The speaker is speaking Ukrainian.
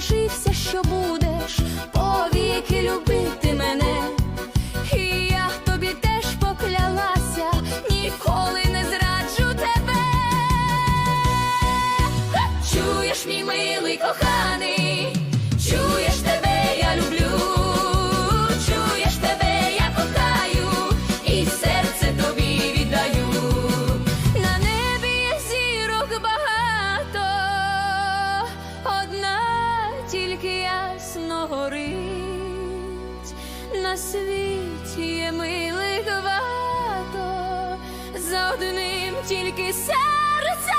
побожився, що будеш повіки любити мене. І я тобі теж поклялася, ніколи не зраджу тебе. Чуєш, мій милий коханий, На світі є милих багато, за одним тільки серце